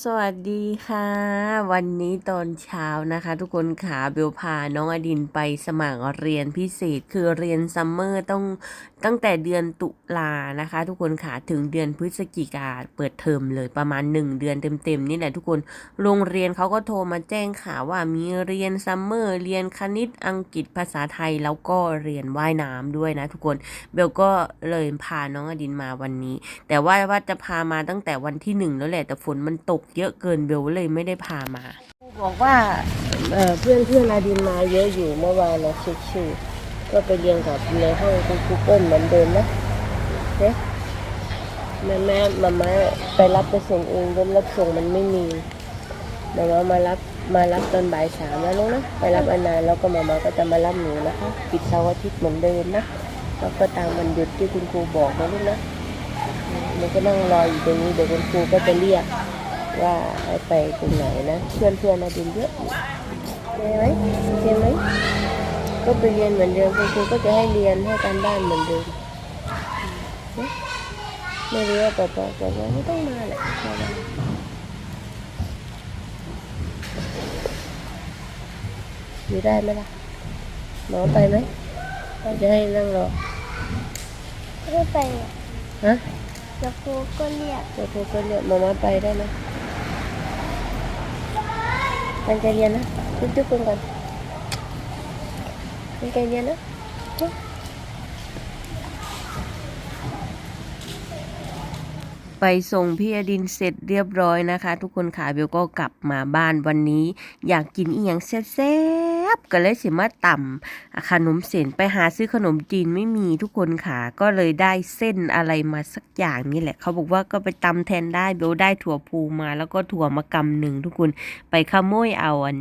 สวัสดีค่ะ วันนี้ตอนเช้านะคะ ทุกคนขาเบลพาน้องอดินไปสมัครเรียนพิเศษคือเรียนซัมเมอร์ต้องตั้งแต่เดือนตุลานะคะ ทุกคนขาถึงเดือนพฤศจิกาเปิดเทอมเลยประมาณ 1 เดือนเต็มๆนี่แหละทุกคนโรงเรียนเขาก็โทรมาแจ้งข่าวว่ามีเรียนซัมเมอร์เรียนคณิตอังกฤษภาษาไทยแล้วก็เรียนว่ายน้ำด้วยนะ ทุกคนเบลก็เลยพาน้องอดินมาวันนี้ แต่ว่าว่าจะพามาตั้งแต่วันที่หนึ่งแล้วแหละแต่ฝนมันตกเยอะเกินเบลเลยไม่ได้พามา บอกว่าเพื่อนเพื่อนอาดินมาเยอะอยู่เมื่อวานนะชิวๆก็ไปเรียนกับในห้องคุณครูเปิ้ลเหมือนเดิมนะเนี่ยแม่แม่มาม่าไปรับไปส่งเองรถรับส่งมันไม่มีมาม่ามารับมารับตอนบ่ายสามแล้วลูกนะไปรับอนานแล้วก็มาม่าก็จะมารับหนูนะคะปิดเสาร์อาทิตย์เหมือนเดิมนะแล้วก็ตามวันหยุดที่คุณครูบอกนะลูกนะหนูก็นั่งรออยู่ตรงนี้เดี๋ยวคุณครูก็จะเรียก ว่าให้ไปตรงไหนนะ เพื่อนเพื่อนๆมาดินเยอะอยู่ใช่ไหมใช่ไหมก็ไปเรียนเหมือนเดิมคุณครูก็จะให้เรียนให้การบ้านเหมือนเดิมนะไม่รู้ว่าต่อไปต่อไปไม่ต้องมาแหละไม่เป็นไรอยู่ได้ไหมล่ะหมอไปไหมจะให้นั่งรอไม่ไปฮะแล้วครูก็เรียกเดี๋ยวครูก็เรียกหมามาไปได้ไหม มันจะเรียนนะจุ๊บๆกันก่อนมันจะเรียนนะไปส่งพี่อดินเสร็จเรียบร้อยนะคะ ทุกคนค่ะเบลก็กลับมาบ้านวันนี้ อยากกินอีหยังแซ่บ ๆก็เลยสิมาต่ำขนมเส้นไปหาซื้อขนมจีนไม่มีทุกคนค่ะ ก็เลยได้เส้นอะไรมาสักอย่างนี่แหละ เขาบอกว่าก็ไปตำแทนได้เบลได้ถั่วพูมา แล้วก็ถั่วมะกำหนึ่งทุกคนไปขโมยเอาอัน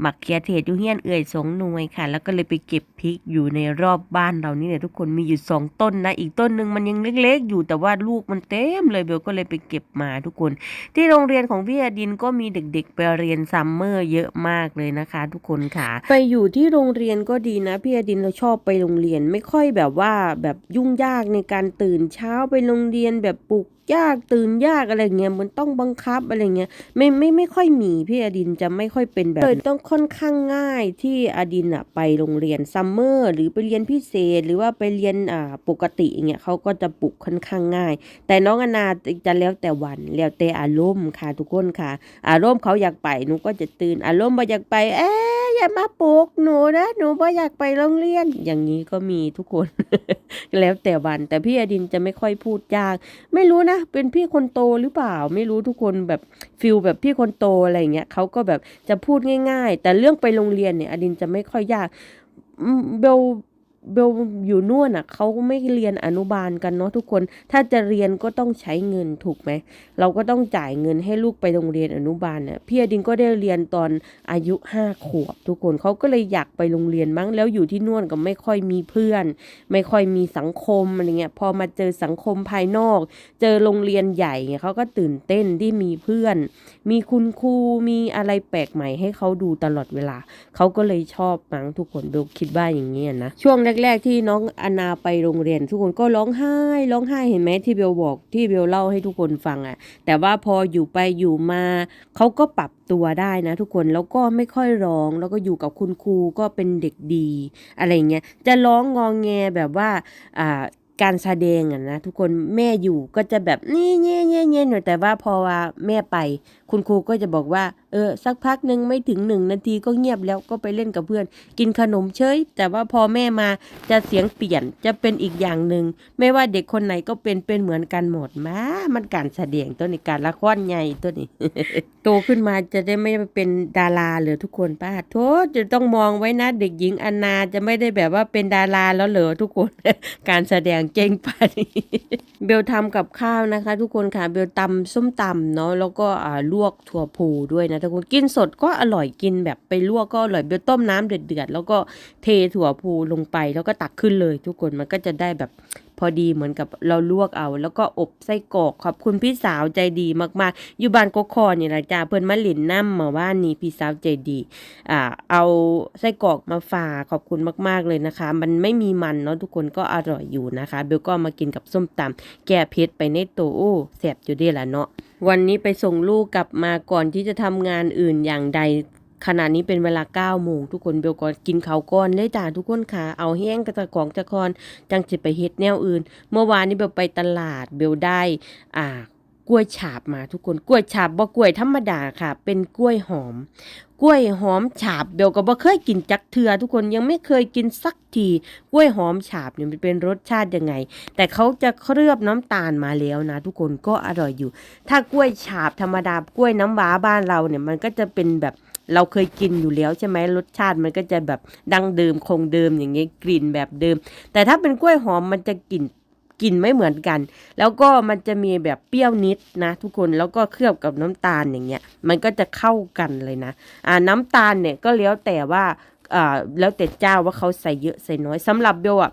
หมักเคียเทศอยู่เฮียนเอื่อยสองหน่วยค่ะ แล้วก็เลยไปเก็บพริกอยู่ในรอบบ้านเรานี่แหละทุกคนมีอยู่สองต้นนะ อีกต้นหนึ่งมันยังเล็ก ๆ อยู่แต่ว่าลูกมันเต็มเลยเบลก็เลยไปเก็บมาทุกคน ที่โรงเรียนของพี่อดินก็มีเด็กๆไปเรียนซัมเมอร์เยอะมากเลยนะคะ ทุกคนค่ะไปอยู่ที่โรงเรียนก็ดีนะพี่อดินเราชอบไปโรงเรียนไม่ค่อยแบบว่าแบบยุ่งยากในการตื่นเช้าไปโรงเรียนแบบปลุกยากตื่นยากอะไรเงี้ยมันต้องบังคับอะไรเงี้ยไม่ไม่ไม่ค่อยมีพี่อดินจะไม่ค่อยเป็นแบบเลยต้องค่อนข้างง่ายที่อดินอะไปโรงเรียนซัมเมอร์หรือไปเรียนพิเศษ หรือว่าไปเรียนอ่าปกติอย่างเงี้ยเขาก็จะปลุกค่อนข้างง่าย แต่น้องอนาจะแล้วแต่วันแล้วแต่อารมณ์ค่ะทุกคนค่ะ อารมณ์เขาอยากไปหนูก็จะตื่นอารมณ์บ่อยากไปเอ๊ะ อย่ามาปลุกหนูนะหนูบ่อยากไปโรงเรียน อย่างนี้ก็มีทุกคน แล้วแต่วันแต่พี่อดินจะไม่ค่อยพูดยาก ไม่รู้นะ เป็นพี่คนโตหรือเปล่า ไม่รู้ทุกคนแบบฟิลแบบพี่คนโตอะไรเงี้ยเขาก็แบบจะพูดง่าย ๆ แต่เรื่องไปโรงเรียนเนี่ย อดินจะไม่ค่อยยากเบล เบลอยู่นู่นอะเขาไม่เรียนอนุบาลกันเนาะทุกคน ถ้าจะเรียนก็ต้องใช้เงินถูกไหม เราก็ต้องจ่ายเงินให้ลูกไปโรงเรียนอนุบาลเนี่ยพี่อดินก็ได้เรียนตอนอายุห้าขวบ ทุกคนเขาก็เลยอยากไปโรงเรียนมั้งแล้วอยู่ที่นู่นก็ไม่ค่อยมีเพื่อน ไม่ค่อยมีสังคมอะไรเงี้ยพอมาเจอสังคมภายนอก เจอโรงเรียนใหญ่เขาก็ตื่นเต้นที่มีเพื่อน มีคุณครูมีอะไรแปลกใหม่ให้เขาดูตลอดเวลาเขาก็เลยชอบมั้งทุกคนเบลคิดว่าอย่างนี้ยนะช่วงแแรก ๆ ที่น้องอนาไปโรงเรียน ทุกคนก็ร้องไห้ร้องไห้เห็นไหมที่เบลบอกที่เบลเล่าให้ทุกคนฟังอะ่ะ แต่ว่าพออยู่ไปอยู่มาเขาก็ปรับตัวได้นะ ทุกคนแล้วก็ไม่ค่อยร้อง แล้วก็อยู่กับคุณครูก็เป็นเด็กดี อะไรเงี้ยจะร้องงองแงแบบว่าอ่าการแสดงอะนะทุกคนแม่อยู่ก็จะแบบนี่เงี้ยเงี้ยเงี้ยหน่อยแต่ว่าพอว่าแม่ไป คุณครูก็จะบอกว่า เออ สักพักหนึ่งไม่ถึงหนึ่งนาทีก็เงียบแล้วก็ไปเล่นกับเพื่อน กินขนมเฉย แต่ว่าพอแม่มาจะเสียงเปลี่ยนจะเป็นอีกอย่างหนึ่ง ไม่ว่าเด็กคนไหนก็เป็นเป็นเหมือนกันหมดมามันการแสดงตัวนี้การละครใหญ่ตัวนี้ โตขึ้นมาจะได้ไม่เป็นดาราเหลือทุกคนป้าโทษจะต้องมองไว้นะเด็กหญิงอนาจะไม่ได้แบบว่าเป็นดาราแล้วเหรอทุกคน การแสดงเก่งป่านเบลทำกับข้าวนะคะ ทุกคนค่ะเบลตำส้มตำเนาะแล้วก็อ่าลววกถั่วพูด้วยนะทุกคนกินสดก็อร่อยกินแบบไปลวกก็อร่อยเบลต้มน้ำเดือดๆแล้วก็เทถั่วพูลงไปแล้วก็ตักขึ้นเลย ทุกคนมันก็จะได้แบบ พอดีเหมือนกับเราลวกเอา แล้วก็อบไส้กรอกขอบคุณพี่สาวใจดีมากๆ อยู่บ้านกคอนี่ละจ้าเพิ่อนมาหลินน้ำมาว่านี่พี่สาวใจดีอ่าเอาไส้กรอกมาฝากขอบคุณมากๆเลยนะคะ มันไม่มีมันเนาะทุกคนก็อร่อยอยู่นะคะเบลก็มากินกับส้มตำแก้เผ็ดไปในโตโอ้แสบอยู่ดีละเนาะวันนี้ไปส่งลูกกลับมาก่อนที่จะทำงานอื่นอย่างใด ขณะนี้เป็นเวลา9โมงทุกคนเบลก็กินข้าวก่อนเลยจ้าทุกคนค่ะ เอาแห้งกระตะของจะคอนจังจะไปเฮ็ดแนวอื่น เมื่อวานนี้เบลไปตลาดเบลได้อ่ากล้วยฉาบมาทุกคนกล้วยฉาบบ่กล้วยธรรมดาค่ะ เป็นกล้วยหอมกล้วยหอมฉาบเบลก็บ่เคยกินจักเทือทุกคนยังไม่เคยกินสักทีกล้วยหอมฉาบเนี่ยมันเป็นรสชาติยังไง แต่เขาจะเคลือบน้ำตาลมาแล้วนะ ทุกคนก็อร่อยอยู่ ถ้ากล้วยฉาบธรรมดากล้วยน้ำว้าบ้านเราเนี่ยมันก็จะเป็นแบบ เราเคยกินอยู่แล้วใช่ไหมรสชาติมันก็จะแบบดังเดิมคงเดิมอย่างเงี้ยกลิ่นแบบเดิม แต่ถ้าเป็นกล้วยหอมมันจะกลิ่นกลิ่นไม่เหมือนกัน แล้วก็มันจะมีแบบเปรี้ยวนิดนะทุกคนแล้วก็เคลือบกับน้ำตาลอย่างเงี้ยมันก็จะเข้ากันเลยนะอ่าน้ำตาลเนี่ยก็แล้วแต่ว่าอ่าแล้วแต่เจ้าว่าเขาใส่เยอะใส่น้อยสำหรับเบลอะ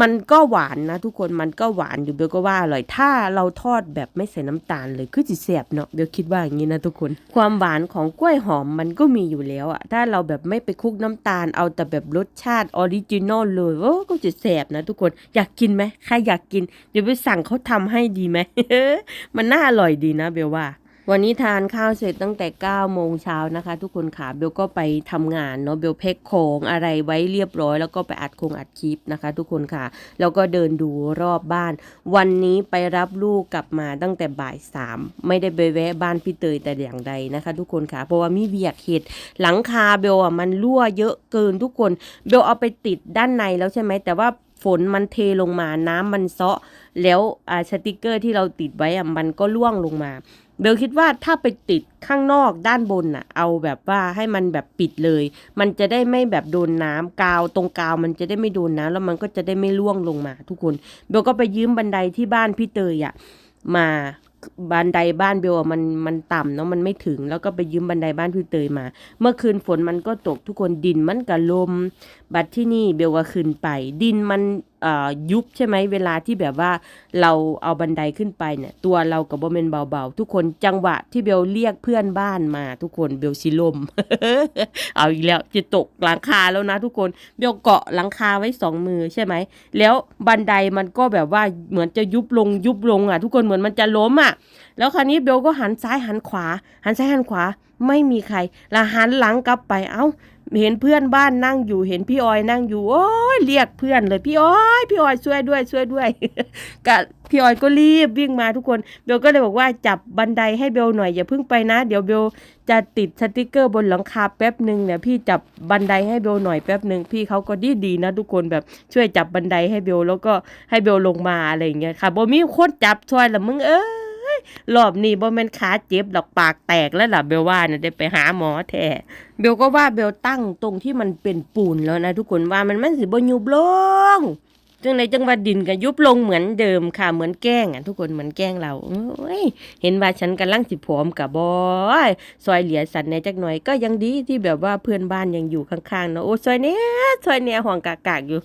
มันก็หวานนะทุกคนมันก็หวานอยู่เบลก็ว่าอร่อยถ้าเราทอดแบบไม่ใส่น้ำตาลเลยคือจะแสบเนาะเบลคิดว่าอย่างนี้นะทุกคน ความหวานของกล้วยหอมมันก็มีอยู่แล้วอะถ้าเราแบบไม่ไปคุกน้ำตาลเอาแต่แบบรสชาติออริจินอลเลยโอ้ก็จะแสบนะทุกคนอยากกินไหมใครอยากกินเดี๋ยวไปสั่งเขาทำให้ดีไหมมันน่าอร่อยดีนะเบลว่า วันนี้ทานข้าวเสร็จตั้งแต่9โมงเช้านะคะ ทุกคนค่ะเบลก็ไปทำงานเนาะเบลเพ็กโคงอะไรไว้เรียบร้อย แล้วก็ไปอัดคงอัดคลิปนะคะ ทุกคนค่ะ แล้วก็เดินดูรอบบ้าน วันนี้ไปรับลูกกลับมาตั้งแต่บ่ายสามไม่ได้ไปแวะบ้านพี่เตยแต่อย่างใดนะคะ ทุกคนค่ะเพราะว่ามีเวียกเห็ดหลังคาเบลอะมันรั่วเยอะเกินทุกคนเบลเอาไปติดด้านในแล้วใช่ไหมแต่ว่า ฝนมันเทลงมาน้ำมันเซาะ แล้วอ่าสติกเกอร์ที่เราติดไว้อะมันก็ล่วงลงมาเบลคิดว่าถ้าไปติดข้างนอกด้านบนน่ะ เอาแบบว่าให้มันแบบปิดเลย มันจะได้ไม่แบบโดนน้ำกาวตรงกาวมันจะได้ไม่โดนน้ำแล้วมันก็จะได้ไม่ล่วงลงมา ทุกคนเบลก็ไปยืมบันไดที่บ้านพี่เตยอะมาบันไดบ้านเบลอะมันมันต่ำเนาะมันไม่ถึง แล้วก็ไปยืมบันไดบ้านพี่เตยมา เมื่อคืนฝนมันก็ตกทุกคนดินมันกับลมบัดที่นี่เบลก็ขึ้นไป ดินมันยุบใช่ไหมเวลาที่แบบว่าเราเอาบันไดขึ้นไปเนี่ยตัวเรากับโบเมนเบาๆ ทุกคนจังหวะที่เบลเรียกเพื่อนบ้านมา ทุกคนเบลชิลม เอาอีกแล้วจะตกหลังคาแล้วนะทุกคนเบลเกาะหลังคาไว้สองมือใช่ไหมแล้วบันไดมันก็แบบว่าเหมือนจะยุบลงยุบลงอะ ทุกคนเหมือนมันจะล้มอะ แล้วคราวนี้เบลก็หันซ้ายหันขวา หันซ้ายหันขวาไม่มีใครแล้วหันหลังกลับไปเอ้า เห็นเพื่อนบ้านนั่งอยู่ เห็นพี่ออยนั่งอยู่ โอ้ยเรียกเพื่อนเลย พี่ออย พี่ออยช่วยด้วย ช่วยด้วยกะพี่ออยก็รีบวิ่งมาทุกคน เบลก็เลยบอกว่าจับบันไดให้เบลหน่อยอย่าเพิ่งไปนะ เดี๋ยวเบลจะติดสติกเกอร์บนหลังคาแป๊บหนึ่งเนี่ยพี่จับบันไดให้เบลหน่อยแป๊บหนึ่งพี่เขาก็ดีดีนะทุกคนแบบช่วยจับบันไดให้เบลแล้วก็ให้เบลลงมาอะไรอย่างเงี้ยค่ะบ่มีคนจับช่วยละมึงเอ้ย รอบนี้บ่แม่นขาเจ็บดอกปากแตกแล้วล่ะเบลว่าเนี่ยได้ไปหาหมอแท้เบลก็ว่าเบลตั้งตรงที่มันเป็นปูนแล้วนะทุกคนว่ามันมันสิบ่ยุบลง จังในจังหวัดดินก็ยุบลงเหมือนเดิมค่ะเหมือนแกล้งอะทุกคนเหมือนแกล้งเราโอ้ยเห็นว่าฉันกำลังสิผอมกับบอยซอยเหลียสันในจักหน่อยก็ยังดีที่แบบว่าเพื่อนบ้านยังอยู่ข้างๆเนาะโอ้ซอยเนี้ยซอยเนี้ยห่วงกากากอยู่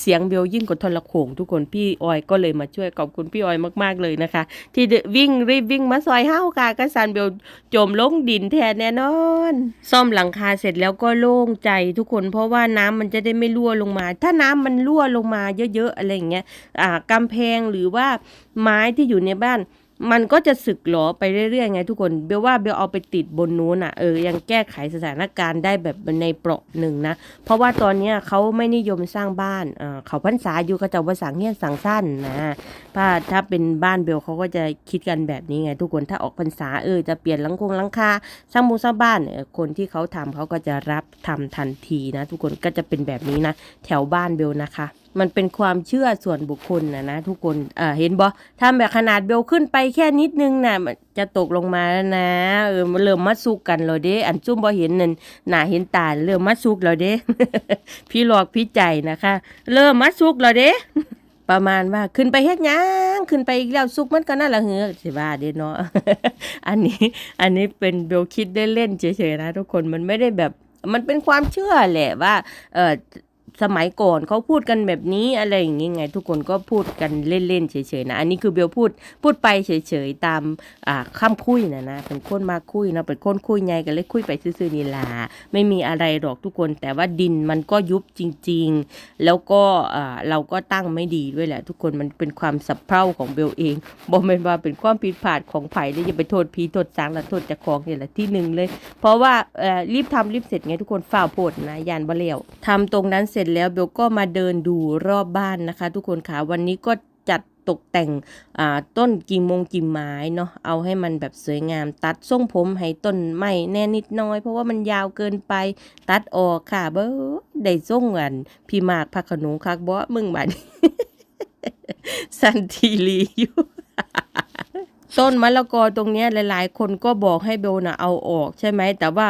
เสียงเบลยิ่งกว่าทรโขงทุกคนพี่ออยก็เลยมาช่วยขอบคุณพี่ออยมากๆเลยนะคะ ที่ได้วิ่งรีบวิ่งมาซอยเฮ้าค่ะกระสันเบลจมลงดินแทนแน่นอน ซ่อมหลังคาเสร็จแล้วก็โล่งใจทุกคนเพราะว่าน้ำมันจะได้ไม่รั่วลงมา ถ้าน้ำมันรั่วลงมาเยอะๆอะไรอย่างเงี้ยอ่ากำแพงหรือว่าไม้ที่อยู่ในบ้านมันก็จะสึกหรอไปเรื่อยๆไงทุกคนเบลว่าเบลเอาไปติดบนนู้นอะเออยังแก้ไขสถานการณ์ได้แบบในเปราะหนึ่งนะ เพราะว่าตอนเนี้ยเขาไม่นิยมสร้างบ้านเอ่อเขาพรรษาอยู่เขาจะว่าสังเฮียนสั่งสั้นนะถ้าถ้าเป็นบ้านเบลเขาก็จะคิดกันแบบนี้ไง ทุกคนถ้าออกพรรษาเออจะเปลี่ยนหลังคงหลังคาสร้างมุงสร้างบ้านเนี่ยคนที่เขาทำเขาก็จะรับทำทันทีนะ ทุกคนก็จะเป็นแบบนี้นะ แถวบ้านเบลนะคะ มันเป็นความเชื่อส่วนบุคคลนะนะทุกคนเอ่อเห็นบ่ทำแบบขนาดเบลขึ้นไปแค่นิดนึงนะมันจะตกลงมาแล้วนะเออเริ่มมัดซุกกันแล้วเด้ อันจุ่มบ่เห็นนั่นหนาเห็นตาเริ่มมัดซุกแล้วเด้ พี่หลอกพี่ใจนะคะ เริ่มมัดซุกแล้วเด้ประมาณว่าขึ้นไปเฮ็ดยังขึ้นไปอีกแล้วซุกมันก็น่าละเหือสิว่าเด้เนาะอันนี้อันนี้เป็นเบลคิดได้เล่นๆเฉยๆนะทุกคนมันไม่ได้แบบมันเป็นความเชื่อแหละว่าเออ สมัยก่อนเขาพูดกันแบบนี้อะไรอย่างงี้ไง ทุกคนก็พูดกันเล่นๆเฉยๆนะอันนี้คือเบลพูดพูดไปเฉยๆตามอ่าข้ามคุยนะนะเป็นคนมาคุยเนาะเป็นคนคุยไงกันเลยคุยไปซื่อๆนี่ล่ะไม่มีอะไรหรอกทุกคนแต่ว่าดินมันก็ยุบจริง ๆ แล้วก็อ่าเราก็ตั้งไม่ดีด้วยแหละ ทุกคนมันเป็นความสับเพร่าของเบลเองบอกเป็นว่าเป็นความผิดพลาดของไผ่เลยอย่าไปโทษพีโทษสางและโทษจากของเนี่ยแหละที่หนึ่งเลย เพราะว่าเอ่อรีบทำรีบเสร็จไงทุกคนฝ่าโพดนะยานบะเลียวทำตรงนั้นเสร็จแล้วเบลก็มาเดินดูรอบบ้านนะคะ ทุกคนค่ะวันนี้ก็จัดตกแต่งต้นกิ่งมงกิ่งไม้เนาะเอาให้มันแบบสวยงาม ตัดทรงผมให้ต้นไม้แน่นิดน้อย เพราะว่ามันยาวเกินไปตัดออกค่ะเบ้อได้ทรงอันพี่มากพักขนุงคักบ่มึงบัดสันทีลีอยู่ ต้นมะละกอตรงเนี้ยหลาย ๆ คนก็บอกให้เบลนะเอาออกใช่ไหมแต่ว่า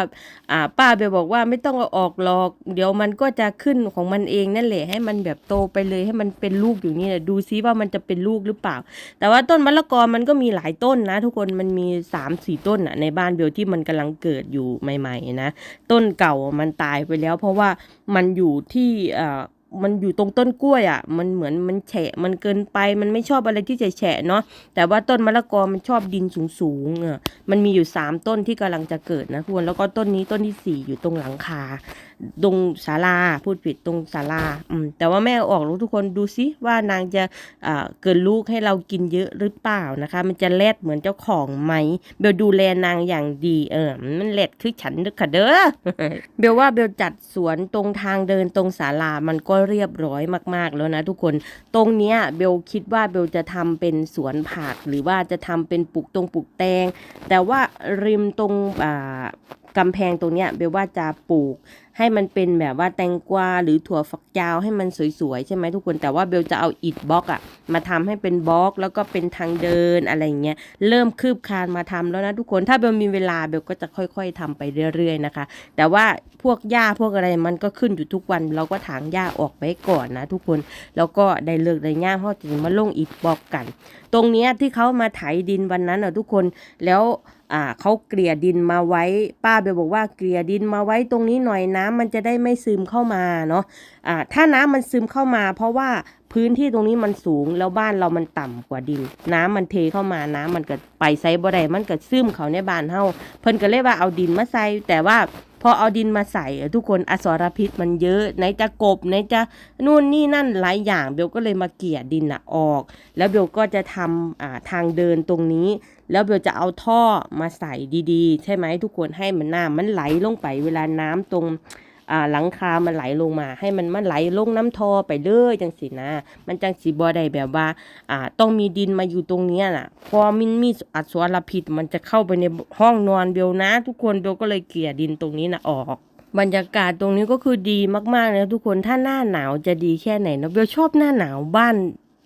อ่าป้าเบลบอกว่าไม่ต้องเอาออกหรอก เดี๋ยวมันก็จะขึ้นของมันเองนั่นแหละให้มันแบบโตไปเลยให้มันเป็นลูกอยู่นี่แหละดูซิว่ามันจะเป็นลูกหรือเปล่า แต่ว่าต้นมะละกอมันก็มีหลายต้นนะ ทุกคนมันมีสามสี่ต้นอะในบ้านเบลที่มันกำลังเกิดอยู่ใหม่ ๆ นะ ต้นเก่ามันตายไปแล้ว เพราะว่ามันอยู่ที่อ่า มันอยู่ตรงต้นกล้วยอะ มันเหมือนมันแฉะ มันเกินไป มันไม่ชอบอะไรที่จะแฉะเนาะ แต่ว่าต้นมะละกอมันชอบดินสูงๆเออมันมีอยู่สามต้นที่กำลังจะเกิดนะคุณแล้วก็ต้นนี้ต้นที่สี่อยู่ตรงหลังคา ตรงศาลาพูดผิดตรงศาลาอืมแต่ว่าแม่ออกลูกทุกคนดูซิว่านางจะอ่าเกิดลูกให้เรากินเยอะหรือเปล่านะคะ มันจะแลดเหมือนเจ้าของไหมเบลดูแลนางอย่างดีเออมันแลดคือฉันเด้อค่ะเด้อเบลว่าเบลจัดสวนตรงทางเดินตรงศาลามันก็เรียบร้อยมากๆแล้วนะทุกคนตรงเนี้ยเบลคิดว่าเบลจะทำเป็นสวนผักหรือว่าจะทำเป็นปลูกตรงปลูกแตง แต่ว่าริมตรงอ่ากำแพงตรงเนี้ยเบลว่าจะปลูก ให้มันเป็นแบบว่าแตงกวาหรือถั่วฝักยาวให้มันสวยๆใช่ไหมทุกคนแต่ว่าเบลจะเอาอิฐบล็อกอะมาทำให้เป็นบล็อก แล้วก็เป็นทางเดินอะไรเงี้ยเริ่มคืบคลานมาทำแล้วนะทุกคนถ้าเบลมีเวลาเบลก็จะค่อย ๆทำไปเรื่อยๆนะคะ แต่ว่าพวกหญ้าพวกอะไรมันก็ขึ้นอยู่ทุกวัน เราก็ถางหญ้าออกไปก่อนนะทุกคนแล้วก็ได้เลิกได้ย่ามเพราะจะมาลงอิฐบล็อกกัน ตรงเนี้ยที่เขามาไถดินวันนั้นอะทุกคนแล้วอ่าเขาเกลี่ยดินมาไว้ป้าเบลบอกว่าเกลี่ยดินมาไว้ตรงนี้หน่อยน้้ำมันจะได้ไม่ซึมเข้ามาเนาะอ่าถ้าน้ำมันซึมเข้ามา เพราะว่าพื้นที่ตรงนี้มันสูงแล้วบ้านเรามันต่ำกว่าดิน น้ำมันเทเข้ามาน้ำมันก็ไปใส่บ่ได้มันก็ซึมเขาในบ้านเฮาเพิ่นก็เลยว่าเอาดินมาใส่แต่ว่าพอเอาดินมาใส่ทุกคนอสรพิษมันเยอะไหนจะกบไหนจะนู่นนี่นั่นหลายอย่างเบลก็เลยมาเกลี่ยดินอะออก แล้วเบลก็จะทำทางเดินตรงนี้ แล้วเบลจะเอาท่อมาใส่ดีๆ ใช่ไหมทุกคนให้มันน้ำมันไหลลงไปเวลาน้ำตรงหลังคา มันไหลลงมา ให้มันมันไหลลงน้ำท่อไปเลยจังสินะ มันจังสีบอได้แบบว่าอ่า ต้องมีดินมาอยู่ตรงเนี้ยน่ะ พอมันมีอัศวรพิษมันจะเข้าไปในห้องนอนเบลนะ ทุกคนเบลก็เลยเกลี่ยดินตรงนี้นะออกบรรยากาศตรงนี้ก็คือดีมากๆเลยนะทุกคนถ้าหน้าหนาวจะดีแค่ไหนเนาะเบลชอบหน้าหนาวบ้าน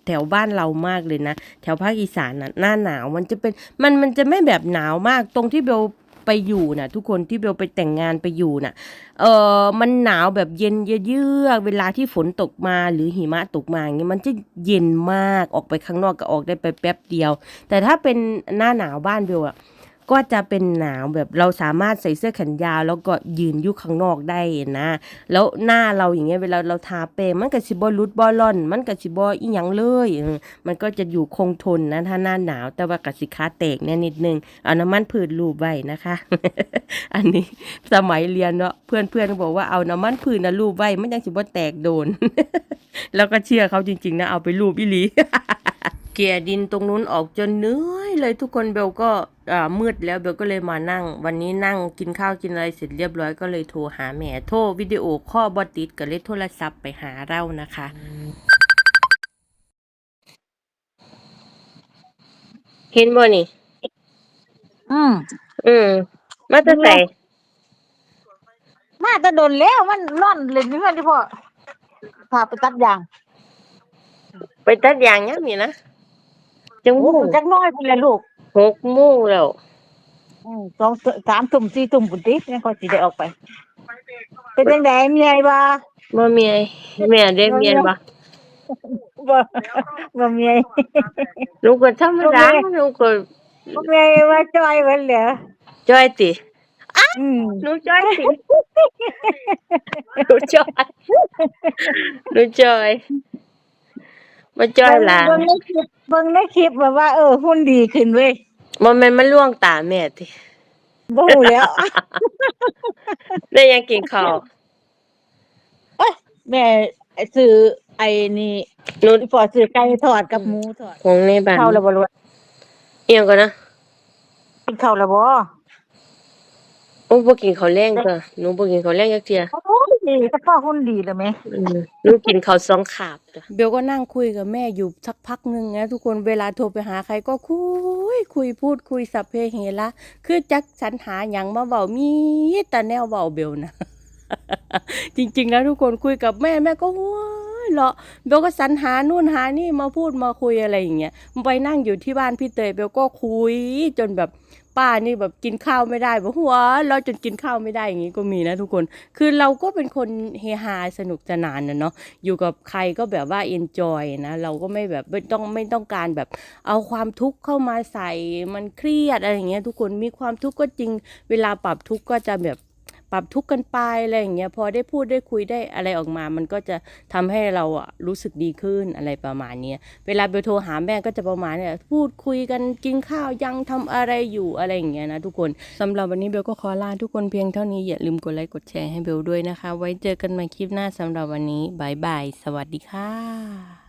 แถวบ้านเรามากเลยนะ แถวภาคอีสานน่ะหน้าหนาวมันจะเป็นมันมันจะไม่แบบหนาวมากตรงที่เบลไปอยู่น่ะทุกคนที่เบลไปแต่งงานไปอยู่น่ะเออมันหนาวแบบเย็นเยือกเวลาที่ฝนตกมาหรือหิมะตกมาอย่างเงี้ยมันจะเย็นมากออกไปข้างนอกก็ออกได้ไปแป๊บเดียว แต่ถ้าเป็นหน้าหนาวบ้านเบลอะ ก็จะเป็นหนาวแบบเราสามารถใส่เสื้อแขนยาว แล้วก็ยืนอยู่ข้างนอกได้นะ แล้วหน้าเราอย่างเงี้ยเวลาเราทาแป้งมันก็สิบ่รุดบ่ร่อน มันก็สิบ่อีหยังเลย มันก็จะอยู่คงทนนะถ้าหน้าหนาว แต่ว่ากสิค้าแตกแน่นิดนึงเอาน้ำมันพืชลูบไว้นะคะ อันนี้สมัยเรียนเนาะเพื่อนเพื่อนๆบอกว่าเอาน้ำมันพืชนะลูบไว้มันยังสิบ่แตกโดน แล้วก็เชื่อเขาจริงๆนะเอาไปลูบอีหลี เกลี่ยดินตรงนู้นออกจนเหนื่อยเลยทุกคนเบลก็อ่ามืดแล้วเบลก็เลยมานั่ง วันนี้นั่งกินข้าวกินอะไรเสร็จเรียบร้อยก็เลยโทรหาแม่โทรวิดีโอข้อบอติดก็เลยโทรศัพท์ไปหาเรานะคะเห็นบ่นี่ อืมอืมมาจะใส่มาจะโดนแล้วมันร่อนเลยนี่มันที่พ่อพาไปตัดยาง ไปตัดยางยังมีนะ จังโอ้มู่จักน้อยไปเลยลูกหกโมู่แล้วอืมสองสามตุ่มสี่ตุ่มปุ่นติยังก็สิได้ออกไป เป็นจังไดเมียบ่บ่มีไอ้แม่ได้เมียนบ่บ่บ่เมียลูกก็ธรรมดาลูกก็บ่เมียว่าจ้อยเพิ่นเหรอจ้อยติอืมหนูจ้อยสิหนูจ้อยดูจอย มาจอยหลานเบิ่งในคลิปเบิ่งในคลิปแบบว่า เออหุ่นดีขึ้นเว้ยบ่แม่นมันล่วงตาแม่ติบ่ฮู้แล้ว ได้ยังกินข้าวแม่ซื้อไอ้นี่หนูอีพอซื้อไก่ทอดกับหมูทอดของในบ้านข้าวแล้วบ่รู้เอียงก่อนนะกินข้าวแล้วบ่โอ้บ่กินข้าวแรงก็หนูบ่กินข้าวแรงจักเที่ยโอ้ย ดีก็พ่อหุ่นดีแล้วแม่อืมหนูกินข้าวสองคาบจ้ะเบลก็นั่งคุยกับแม่อยู่สักพักหนึ่งนะทุกคนเวลาโทรไปหาใครก็คุย คุยพูดคุยสัพเพเหระคือจักสรรหาหยังมาเบามีแต่แนวเบาเบลนะ จริงๆแล้วทุกคนคุยกับแม่แม่ก็หัวเราะเบลก็สรรหานู่นหานี่มาพูดมาคุยอะไรอย่างเงี้ยไปนั่งอยู่ที่บ้านพี่เตยเบลก็คุยจนแบบ ป้านี่แบบกินข้าวไม่ได้แบบหัวเราจนกินข้าวไม่ได้อย่างงี้ก็มีนะทุกคน คือเราก็เป็นคนเฮฮาสนุกสนานนะเนาะอยู่กับใครก็แบบว่าเอนจอยนะเราก็ไม่แบบไม่ต้องไม่ต้องการแบบเอาความทุกข์เข้ามาใส่มันเครียดอะไรอย่างเงี้ยทุกคนมีความทุกข์ก็จริงเวลาปรับทุกข์ก็จะแบบ ปรับทุกข์กันไปอะไรอย่างเงี้ยพอได้พูดได้คุยได้อะไรออกมา มันก็จะทำให้เราอะรู้สึกดีขึ้นอะไรประมาณเนี้ยเวลาเบลโทรหาแม่ก็จะประมาณเนี่ยพูดคุยกันกินข้าวยังทำอะไรอยู่อะไรอย่างเงี้ยนะทุกคนสำหรับวันนี้เบลก็ขอลาทุกคนเพียงเท่านี้อย่าลืมกดไลค์กดแชร์ให้เบลด้วยนะคะ ไว้เจอกันใหม่คลิปหน้าสำหรับวันนี้บายบายสวัสดีค่ะ